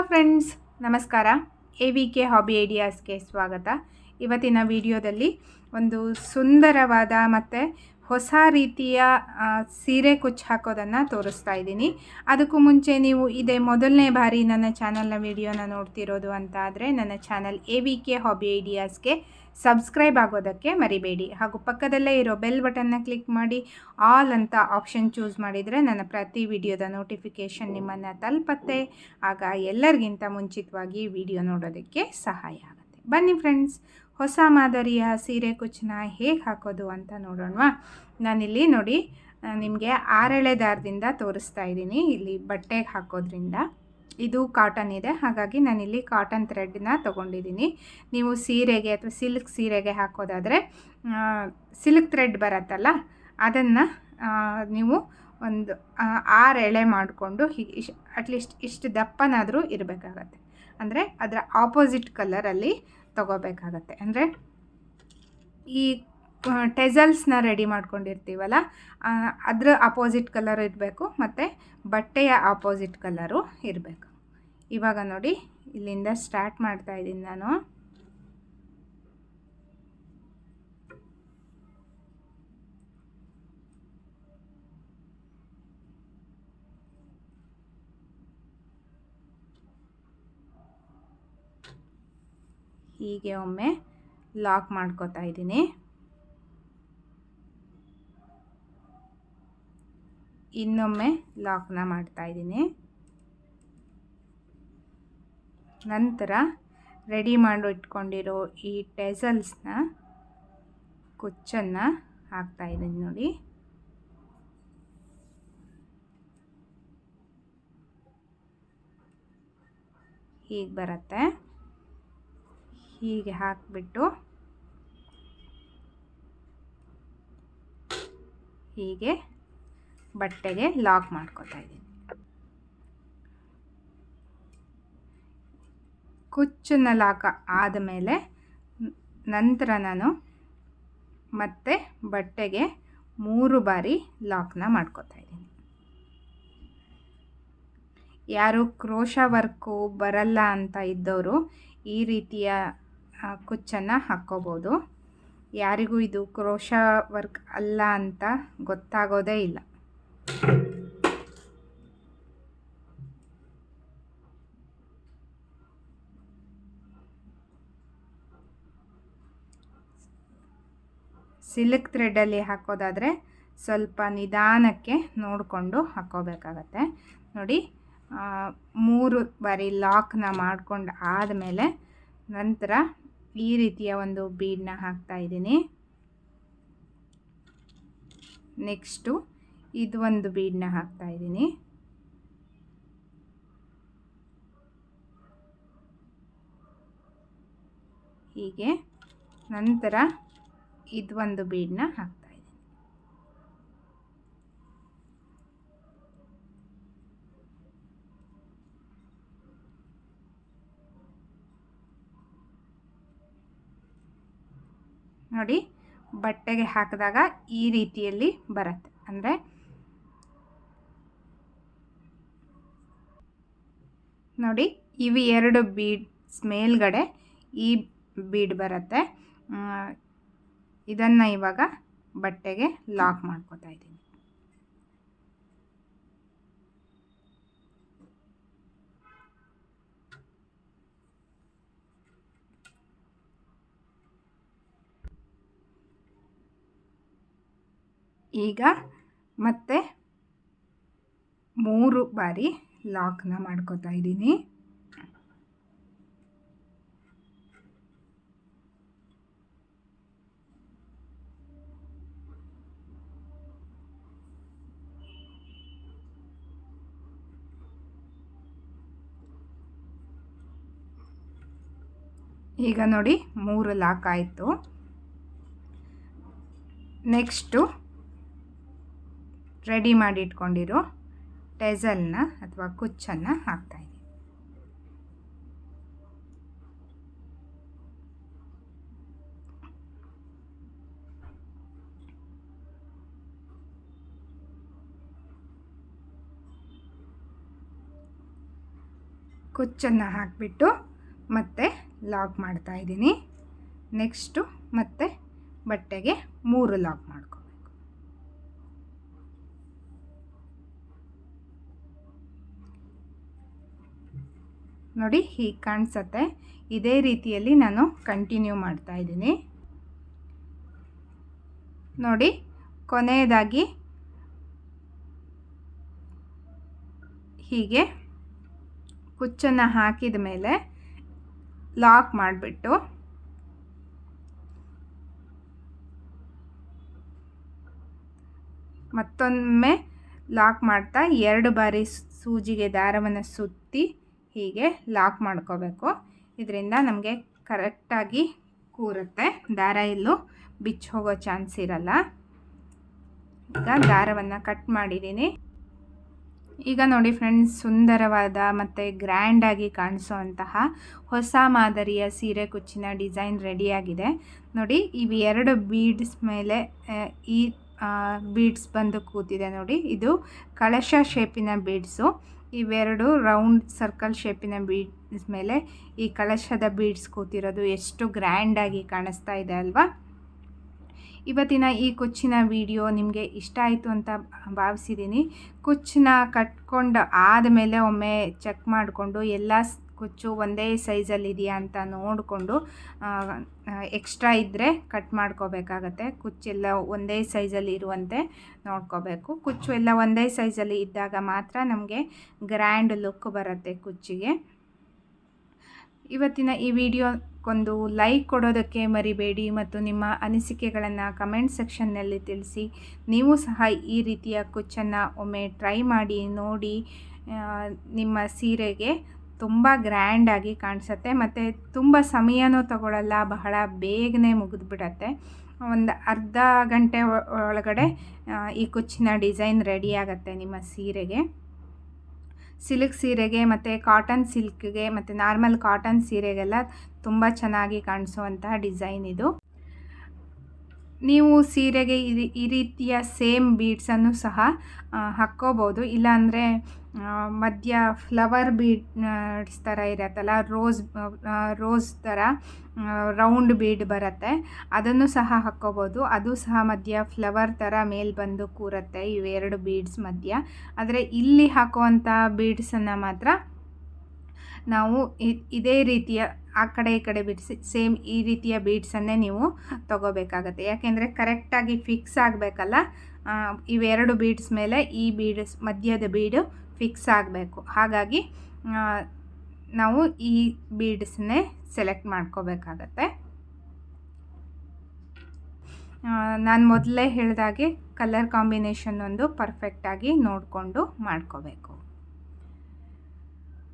Friends ನಮಸ್ಕಾರ. A V K hobby ಐಡಿಯಾಸ್ಗೆ ಸ್ವಾಗತ. ಇವತ್ತಿನ ವಿಡಿಯೋದಲ್ಲಿ ಒಂದು ಸುಂದರವಾದ ಮತ್ತು ಹೊಸ ರೀತಿಯ ಸೀರೆ ಕುಚ್ಚು ಹಾಕೋದನ್ನು ತೋರಿಸ್ತಾ ಇದ್ದೀನಿ. ಅದಕ್ಕೂ ಮುಂಚೆ ನೀವು ಇದೇ ಮೊದಲನೇ ಬಾರಿ ನನ್ನ ಚಾನಲ್ನ ವಿಡಿಯೋನ ನೋಡ್ತಿರೋದು ಅಂತ ಆದರೆ ನನ್ನ channel A V K hobby ಐಡಿಯಾಸ್ಗೆ subscribe ಆಗೋದಕ್ಕೆ ಮರಿಬೇಡಿ. ಹಾಗೂ ಪಕ್ಕದಲ್ಲೇ ಇರೋ ಬೆಲ್ ಬಟನ್ನ ಕ್ಲಿಕ್ ಮಾಡಿ, ಆಲ್ ಅಂತ ಆಪ್ಷನ್ ಚೂಸ್ ಮಾಡಿದರೆ ನನ್ನ ಪ್ರತಿ ವಿಡಿಯೋದ ನೋಟಿಫಿಕೇಷನ್ ನಿಮ್ಮನ್ನು ತಲುಪತ್ತೆ. ಆಗ ಎಲ್ಲರಿಗಿಂತ ಮುಂಚಿತವಾಗಿ ವಿಡಿಯೋ ನೋಡೋದಕ್ಕೆ ಸಹಾಯ ಆಗುತ್ತೆ. ಬನ್ನಿ ಫ್ರೆಂಡ್ಸ್ ಹೊಸ ಮಾದರಿಯ ಸೀರೆ ಕುಚ್ಚನ್ನ ಹೇಗೆ ಹಾಕೋದು ಅಂತ ನೋಡೋಣವಾ ನಾನಿಲ್ಲಿ ನೋಡಿ ನಿಮಗೆ ಆರಳೆ ದಾರದಿಂದ ತೋರಿಸ್ತಾ ಇದ್ದೀನಿ. ಇಲ್ಲಿ ಬಟ್ಟೆಗೆ ಹಾಕೋದ್ರಿಂದ ಇದು ಕಾಟನ್ ಇದೆ. ಹಾಗಾಗಿ ನಾನಿಲ್ಲಿ ಕಾಟನ್ ಥ್ರೆಡ್ನ ತೊಗೊಂಡಿದ್ದೀನಿ. ನೀವು ಸೀರೆಗೆ ಅಥವಾ ಸಿಲ್ಕ್ ಸೀರೆಗೆ ಹಾಕೋದಾದರೆ ಸಿಲ್ಕ್ ಥ್ರೆಡ್ ಬರುತ್ತಲ್ಲ, ಅದನ್ನು ನೀವು ಒಂದು ಆರು ಎಳೆ ಮಾಡಿಕೊಂಡು ಹೀಗೆ ಇಶ್ ಅಟ್ಲೀಸ್ಟ್ ಇಷ್ಟು ದಪ್ಪನಾದರೂ ಇರಬೇಕಾಗತ್ತೆ. ಅಂದರೆ ಅದರ ಆಪೋಸಿಟ್ ಕಲರಲ್ಲಿ ತಗೋಬೇಕಾಗತ್ತೆ. ಅಂದರೆ ಈ ಟೆಸಲ್ಸ್ನ ರೆಡಿ ಮಾಡ್ಕೊಂಡಿರ್ತೀವಲ್ಲ ಅದರ ಅಪೋಸಿಟ್ ಕಲರ್ ಇರಬೇಕು ಮತ್ತು ಬಟ್ಟೆಯ ಆಪೋಸಿಟ್ ಕಲರು ಇರಬೇಕು. ಇವಾಗ ನೋಡಿ, ಇಲ್ಲಿಂದ ಸ್ಟಾರ್ಟ್ ಮಾಡ್ತಾ ಇದ್ದೀನಿ ನಾನು. ಹೀಗೆ ಒಮ್ಮೆ ಲಾಕ್ ಮಾಡ್ಕೋತಾ ಇದ್ದೀನಿ. ಇನ್ನೊಮ್ಮೆ ಲಾಕ್ನ ಮಾಡ್ತಾ ಇದ್ದೀನಿ. ನಂತರ ರೆಡಿ ಮಾಡಿ ಇಟ್ಕೊಂಡಿರೋ ಈ ಟೆಸಲ್ಸ್ನ ಕುಚ್ಚನ್ನು ಹಾಕ್ತಾ ಇದ್ದೀನಿ ನೋಡಿ. ಹೀಗೆ ಬರುತ್ತೆ. ಹೀಗೆ ಹಾಕಿಬಿಟ್ಟು ಹೀಗೆ ಬಟ್ಟೆಗೆ ಲಾಕ್ ಮಾಡ್ಕೋತಾ ಇದ್ದೀನಿ. ಕುಚ್ಚನ್ನು ಲಾಕ್ ಆದಮೇಲೆ ನಂತರ ನಾನು ಮತ್ತೆ ಬಟ್ಟೆಗೆ ಮೂರು ಬಾರಿ ಲಾಕ್ನ ಮಾಡ್ಕೊತಾ ಇದ್ದೀನಿ. ಯಾರು ಕ್ರೋಶ ವರ್ಕು ಬರಲ್ಲ ಅಂತ ಇದ್ದವರು ಈ ರೀತಿಯ ಕುಚ್ಚನ್ನು ಹಾಕ್ಕೋಬೋದು. ಯಾರಿಗೂ ಇದು ಕ್ರೋಶ ವರ್ಕ್ ಅಲ್ಲ ಅಂತ ಗೊತ್ತಾಗೋದೇ ಇಲ್ಲ. ಸಿಲ್ಕ್ ಥ್ರೆಡಲ್ಲಿ ಹಾಕೋದಾದರೆ ಸ್ವಲ್ಪ ನಿಧಾನಕ್ಕೆ ನೋಡಿಕೊಂಡು ಹಾಕೋಬೇಕಾಗತ್ತೆ. ನೋಡಿ ಮೂರು ಬಾರಿ ಲಾಕ್ನ ಮಾಡಿಕೊಂಡು ಆದಮೇಲೆ ನಂತರ ಈ ರೀತಿಯ ಒಂದು ಬೀಡನ್ನ ಹಾಕ್ತಾ ಇದ್ದೀನಿ. ನೆಕ್ಸ್ಟು ಇದು ಒಂದು ಬೀಡನ್ನ ಹಾಕ್ತಾ ಇದ್ದೀನಿ. ಹೀಗೆ ನಂತರ ಇದು ಒಂದು ಬೀಡನ್ನ ಹಾಕ್ತಾ ಇದ್ದೀನಿ ನೋಡಿ, ಬಟ್ಟೆಗೆ ಹಾಕಿದಾಗ ಈ ರೀತಿಯಲ್ಲಿ ಬರುತ್ತೆ. ಅಂದರೆ ನೋಡಿ, ಇವು ಎರಡು ಬೀಡ್ಸ್ ಮೇಲ್ಗಡೆ ಈ ಬೀಡ್ ಬರುತ್ತೆ. ಇದನ್ನು ಇವಾಗ ಬಟ್ಟೆಗೆ ಲಾಕ್ ಮಾಡ್ಕೋತಾ ಇದ್ದೀನಿ. ಈಗ ಮತ್ತೆ ಮೂರು ಬಾರಿ ಲಾಕ್ನ ಮಾಡ್ಕೋತಾ ಇದ್ದೀನಿ. ಈಗ ನೋಡಿ ಮೂರು ಲಾಕ್ ಆಯಿತು. ನೆಕ್ಸ್ಟು ರೆಡಿ ಮಾಡಿ ಇಟ್ಕೊಂಡಿರೋ ಟೆಸಲ್ನ ಅಥವಾ ಕುಚ್ಚನ್ನು ಹಾಕ್ತಾಯಿದ್ದೀನಿ ಕುಚ್ಚನ್ನು ಹಾಕಿಬಿಟ್ಟು ಮತ್ತೆ ಲಾಕ್ ಮಾಡ್ತಾ ಇದ್ದೀನಿ. ನೆಕ್ಸ್ಟು ಮತ್ತೆ ಬಟ್ಟೆಗೆ ಮೂರು ಲಾಕ್ ಮಾಡ್ಕೋಬೇಕು ನೋಡಿ ಹೀಗೆ ಕಾಣಿಸತ್ತೆ. ಇದೇ ರೀತಿಯಲ್ಲಿ ನಾನು ಕಂಟಿನ್ಯೂ ಮಾಡ್ತಾ ಇದ್ದೀನಿ. ನೋಡಿ, ಕೊನೆಯದಾಗಿ ಹೀಗೆ ಕುಚ್ಚನ್ನು ಹಾಕಿದ ಮೇಲೆ ಲಾಕ್ ಮಾಡಿಬಿಟ್ಟು ಮತ್ತೊಮ್ಮೆ ಲಾಕ್ ಮಾಡ್ತಾ ಎರಡು ಬಾರಿ ಸೂಜಿಗೆ ದಾರವನ್ನು ಸುತ್ತಿ ಹೀಗೆ ಲಾಕ್ ಮಾಡ್ಕೋಬೇಕು. ಇದರಿಂದ ನಮಗೆ ಕರೆಕ್ಟಾಗಿ ಕೂರುತ್ತೆ. ದಾರ ಇಲ್ಲೂ ಬಿಚ್ಚಿ ಹೋಗೋ ಚಾನ್ಸ್ ಇರಲ್ಲ. ಈಗ ದಾರವನ್ನು ಕಟ್ ಮಾಡಿದ್ದೀನಿ. ಈಗ ನೋಡಿ ಫ್ರೆಂಡ್ಸ್, ಸುಂದರವಾದ ಮತ್ತು ಗ್ರ್ಯಾಂಡಾಗಿ ಕಾಣಿಸುವಂತಹ ಹೊಸ ಮಾದರಿಯ ಸೀರೆ ಕುಚ್ಚಿನ ಡಿಸೈನ್ ರೆಡಿಯಾಗಿದೆ. ನೋಡಿ, ಇವು ಎರಡು ಬೀಡ್ಸ್ ಮೇಲೆ ಈ ಬೀಡ್ಸ್ ಬಂದು ಕೂತಿದೆ ನೋಡಿ. ಇದು ಕಳಶ ಶೇಪಿನ ಬೀಡ್ಸು. ಇವೆರಡು ರೌಂಡ್ ಸರ್ಕಲ್ ಶೇಪಿನ ಬೀಡ್ಸ್ ಮೇಲೆ ಈ ಕಳಶದ ಬೀಡ್ಸ್ ಕೂತಿರೋದು. ಎಷ್ಟು ಗ್ರ್ಯಾಂಡಾಗಿ ಕಾಣಿಸ್ತಾ ಇದೆ ಅಲ್ವಾ? ಇವತ್ತಿನ ಈ ಕುಚ್ಚಿನ ವಿಡಿಯೋ ನಿಮಗೆ ಇಷ್ಟ ಆಯಿತು ಅಂತ ಭಾವಿಸಿದ್ದೀನಿ ಕುಚ್ಚನ್ನ ಕಟ್ಕೊಂಡು ಆದಮೇಲೆ ಒಮ್ಮೆ ಚೆಕ್ ಮಾಡಿಕೊಂಡು ಎಲ್ಲ ಕುಚ್ಚು ಒಂದೇ ಸೈಜಲ್ಲಿ ಇದೆಯಾ ಅಂತ ನೋಡಿಕೊಂಡು ಎಕ್ಸ್ಟ್ರಾ ಇದ್ದರೆ ಕಟ್ ಮಾಡ್ಕೋಬೇಕಾಗತ್ತೆ. ಕುಚ್ಚೆಲ್ಲ ಒಂದೇ ಸೈಜಲ್ಲಿ ಇರುವಂತೆ ನೋಡ್ಕೋಬೇಕು. ಕುಚ್ಚು ಎಲ್ಲ ಒಂದೇ ಸೈಜಲ್ಲಿ ಇದ್ದಾಗ ಮಾತ್ರ ನಮಗೆ ಗ್ರ್ಯಾಂಡ್ ಲುಕ್ ಬರುತ್ತೆ ಕುಚ್ಚಿಗೆ. ಇವತ್ತಿನ ಈ ವಿಡಿಯೋಕ್ಕೊಂದು ಲೈಕ್ ಕೊಡೋದಕ್ಕೆ ಮರಿಬೇಡಿ ಮತ್ತು ನಿಮ್ಮ ಅನಿಸಿಕೆಗಳನ್ನು ಕಮೆಂಟ್ ಸೆಕ್ಷನ್ನಲ್ಲಿ ತಿಳಿಸಿ. ನೀವು ಸಹ ಈ ರೀತಿಯ ಕುಚ್ಚನ್ನು ಒಮ್ಮೆ ಟ್ರೈ ಮಾಡಿ ನೋಡಿ ನಿಮ್ಮ ಸೀರೆಗೆ ತುಂಬ ಗ್ರ್ಯಾಂಡಾಗಿ ಕಾಣಿಸುತ್ತೆ. ಮತ್ತು ತುಂಬ ಸಮಯನೂ ತಗೊಳ್ಳಲ್ಲ ಬಹಳ ಬೇಗನೆ ಮುಗಿದ್ಬಿಡತ್ತೆ. ಒಂದು ಅರ್ಧ ಗಂಟೆ ಒಳಗಡೆ ಈ ಕುಚ್ಚಿನ ಡಿಸೈನ್ ರೆಡಿ ಆಗುತ್ತೆ ನಿಮ್ಮ ಸೀರೆಗೆ. ಸಿಲ್ಕ್ ಸೀರೆಗೆ ಮತ್ತು ಕಾಟನ್ ಸಿಲ್ಕ್ಗೆ ಮತ್ತು ನಾರ್ಮಲ್ ಕಾಟನ್ ಸೀರೆಗೆಲ್ಲ ತುಂಬ ಚೆನ್ನಾಗಿ ಕಾಣಿಸುವಂತಹ ಡಿಸೈನ್ ಇದು. ನೀವು ಸೀರೆಗೆ ಈ ರೀತಿಯ ಸೇಮ್ ಬೀಡ್ಸನ್ನು ಸಹ ಹಾಕ್ಕೋಬೋದು. ಇಲ್ಲಾಂದರೆ ಮಧ್ಯ ಫ್ಲವರ್ ಬೀಡ್ಸ್ ಥರ ಇರತ್ತಲ್ಲ ರೋಸ್ ರೋಸ್ ಥರ ರೌಂಡ್ ಬೀಡ್ ಬರುತ್ತೆ. ಅದನ್ನು ಸಹ ಹಾಕ್ಕೋಬೋದು. ಅದು ಸಹ ಮಧ್ಯ ಫ್ಲವರ್ ಥರ ಮೇಲೆ ಬಂದು ಕೂರುತ್ತೆ, ಇವೆರಡು ಬೀಡ್ಸ್ ಮಧ್ಯ. ಆದರೆ ಇಲ್ಲಿ ಹಾಕುವಂಥ ಬೀಡ್ಸನ್ನು ಮಾತ್ರ ನಾವು ಇದೇ ರೀತಿಯ ಆ ಕಡೆ ಈ ಕಡೆ ಬಿಡಿಸಿ ಸೇಮ್ ಈ ರೀತಿಯ ಬೀಡ್ಸನ್ನೇ ನೀವು ತಗೋಬೇಕಾಗತ್ತೆ. ಯಾಕೆಂದರೆ ಕರೆಕ್ಟಾಗಿ ಫಿಕ್ಸ್ ಆಗಬೇಕಲ್ಲ ಇವೆರಡು ಬೀಡ್ಸ್ ಮೇಲೆ ಈ ಬೀಡ್ಸ್ ಮಧ್ಯದ ಬೀಡು ಫಿಕ್ಸ್ ಆಗಬೇಕು. ಹಾಗಾಗಿ ನಾವು ಈ ಬೀಡ್ಸನ್ನೇ ಸೆಲೆಕ್ಟ್ ಮಾಡ್ಕೋಬೇಕಾಗತ್ತೆ. ನಾನು ಮೊದಲೇ ಹೇಳಿದಾಗೆ ಕಲರ್ ಕಾಂಬಿನೇಷನ್ ಒಂದು ಪರ್ಫೆಕ್ಟಾಗಿ ನೋಡಿಕೊಂಡು ಮಾಡ್ಕೋಬೇಕು.